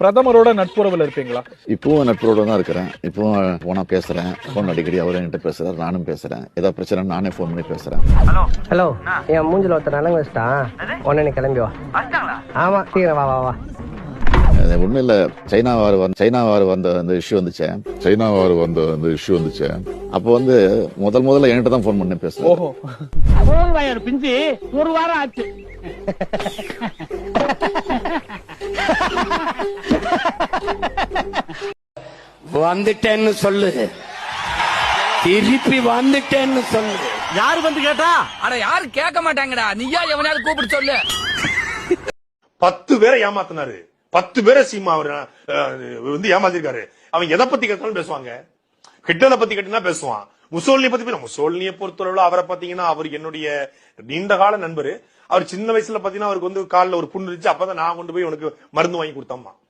பிரதமரோட நட்புறவுல இருப்பீங்களா? இப்பவும் நட்புறோட தான் இருக்கிறேன். இப்பவும் போனா பேசுறேன். போன் அடிக்கடி அவரும் என்கிட்ட பேசுறாரு நானும் பேசுறேன். ஏதாவது பிரச்சனை நானே ஃபோன் பண்ணி பேசுறேன். ஹலோ என் மூஞ்சில ஒருத்தர் நலங்கு வச்சிட்டான் உடனே கிளம்பி வா. ஆமா சீக்கிரம் வா வா வா. அது ஒண்ணும் இல்ல. சைனா வார் வந்து சைனா வார் வந்த அந்த இஷ்யூ வந்துச்சு. சைனா வார் வந்த அந்த இஷ்யூ வந்துச்சு. அப்போ வந்து முதல் முதல்ல என்கிட்ட தான் ஃபோன் பண்ணி பேசுறேன் ஓஹோ. வயர் பிஞ்சு. ஒரு வாரம் ஆச்சு. வந்துட்டேன்னு சொல்லு. திருப்பி வந்துட்டேன்னு சொல்லு. யாரு வந்து கேட்டா? அட யாரும் கேட்க மாட்டாங்கடா. நீயா எவனையாவது கூப்பிட்டு சொல்லு. பத்து பேரை ஏமாத்தினாரு. பத்து பேரை சீமா அவர் வந்து ஏமாத்திருக்காரு. அவன் எதை பத்தி கேட்டாலும் பேசுவாங்க. கிட்டத பத்தி கேட்டா பேசுவான். முசோலினியை பத்தி பேச- முசோலினியை பொறுத்தளவுல அவரை பாத்தீங்கன்னா அவர் என்னுடைய நீண்ட கால நண்பர். அவர் சின்ன வயசுல பாத்தீங்கன்னா அவருக்கு வந்து கால்ல ஒரு புண்ணு இருந்துச்சு. அப்பதான் நான் கொண்டு போய் உனக்கு மருந்து வாங்கி கொடுத்தம்மா.